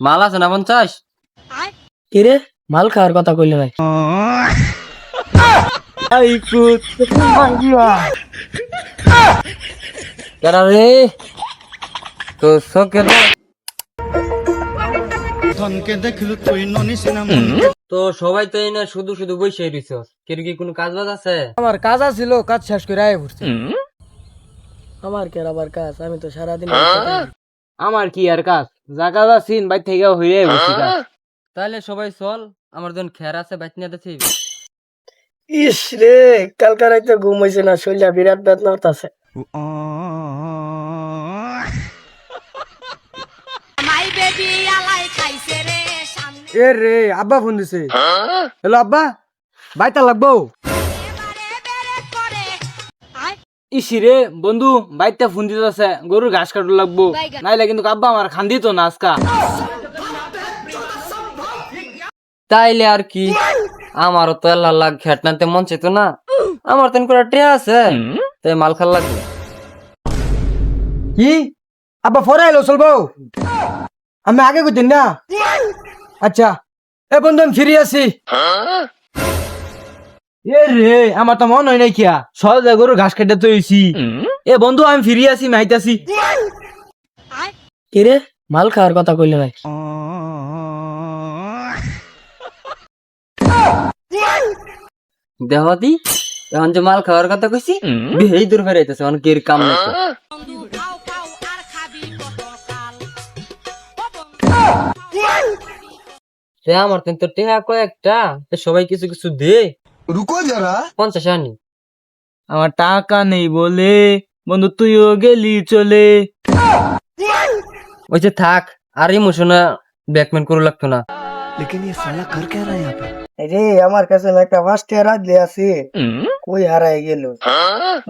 মাল আছে না পঞ্চাশ? কিরে? মাল খাওয়ার কথা কইলে ভাই আই কুত কেরা রে। তো সকে তো সবাই তো এই না শুধু শুধু বসে রইছ কের কি কোনো কাজ বাজ আছে? আমার কাজ আছিল কাজ শেষ করে আয় পড়ছি। আমার কে আবার কাজ? আমি তো সারাদিন আমার কি আর কাজ? জাগা যা সিন বাইর থেকে হইরে বসি কাজ তাহলে সবাই চল আমার জন খের আছে বাইত নিয়ে দেখি ইস রে কালকা রাইতে ঘুম হয়েছে না শরীরটা বিরাট বেদনা হতাছে মাই বেবি আলাই খাইছে রে সামনে। এ রে আব্বা ফোন দিছে। হ্যালো আব্বা বাইতা লাগবো? আয় ইসি রে বন্ধু বাইতে ফোন দিতে আছে গরুর ঘাস কাটু লাগবো। নাইলে কিন্তু আব্বা আমার খান্দি তো না আজকা। তাইলে আর কি? আমারও তো আল্লাহ লাগ খেট নাতে মন চেতো না। আমার তেন করে টে আছে তাই মাল খাল লাগবে। কি? আব্বা ফরে আইলো চলবো? আমি আগে কইতেন না? আচ্ছা। এ বন্ধু আমি ফিরে আসি। এ রে আমার তো মন হয় নাই কিয়া। সহজে গরুর ঘাস কেটে তো হইছি এ বন্ধু আমি ফিরি আছি মাইতাছি আয় কিরে মাল খাওয়ার কথা কইলে ভাই দেহতি এখন যে মাল খাওয়ার কথা কইছি এই দূর ফেরাইতেছে অনেক এর কাম নাই আমার তেন তো টেহা কয়েকটা সবাই কিছু কিছু দে। रुको जरा পঞ্চাশ আনি আমার টাকা নেই বলে বন্ধু তুইও গেলি চলে ওই যে থাক আর ইমোশনা ব্যাকমেন্ট করু লাগতো না लेकिन ये साला कर क्या रहा है यहाँ पे রে আমার কাছে না একটা পাঁচটা রাত দিয়ে আছে কই হারাই গেল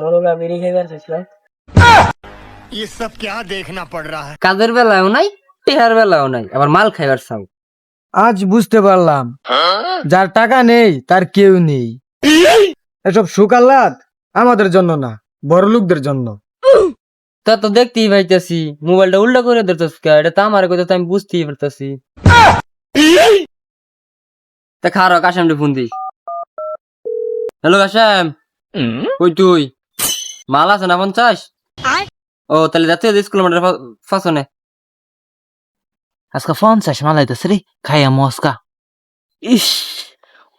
মনোগা বেরি খাইবার চাইছিলাম ये सब क्या देखना पड़ रहा है কাজের বেলাও নাই টেহার বেলাও নাই আবার মাল খাইবার চাও আজ বুঝতে পারলাম। যার টাকা নেই, তার কেউ নেই। এসব সুখ আহ্লাদ আমাদের জন্য না বড় লোকদের জন্য। তা তো দেখতেই পাইতেছি, মোবাইলটা উল্টা করে ধরতেছ এটা তো আমার কথা আমি বুঝতেই পারতেছি। তা খারো কাশাম ফোন দিস। হ্যালো কাশাম কই তুই? মাল আছে না পঞ্চাশ? ও, তাহলে যাচ্ছে স্কুল মাঠের ফাঁসনে। আজকে পঞ্চাশ মাল আইতেছে রে খাইয়া মস্কা ইস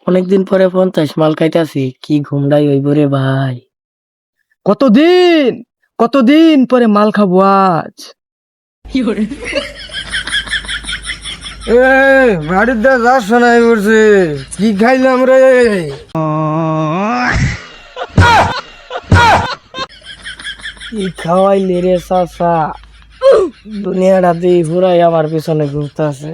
অনেকদিন পরে পঞ্চাশ মাল খাইতাছি কি ঘুমডাই হইব রে ভাই। কতদিন কতদিন পরে মাল খাব আজ? এ বাড়ির দা যা শোনাই পড়ছে কি খাইলাম রে? কি খাওয়াইলি রে চাচা? দুনিয়াটা দিয়ে ঘুরাই আমার পিছনে ঘুরতেছে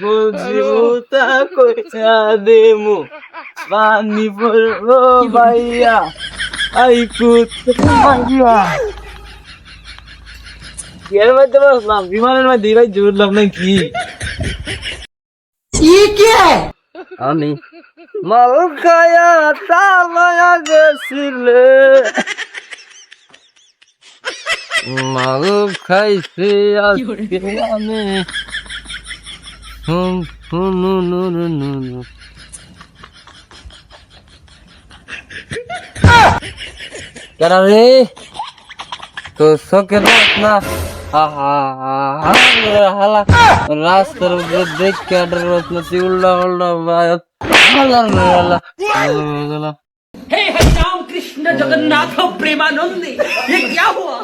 বুঝিবুতা কইরা দেমু। পানি পড়ব ভাইয়া। আই কুত মাইয়া। এর মধ্যে বসলাম বিমানের মধ্যে ভাই জুড়লাম নাকি? আমি মাল খায়া তালায়া গেছিলে। মাল খাইছে আজকে আমি হুম হুম নু নু নু নু নু কেন রে তো সকে না আহা হালা রাস্তার উপরে দেখ কাটার রত্ন উল্টা উল্টা বায়ত হালা হালা हे हरिनाम कृष्ण जगन्नाथ प्रेमानंदी ये क्या हुआ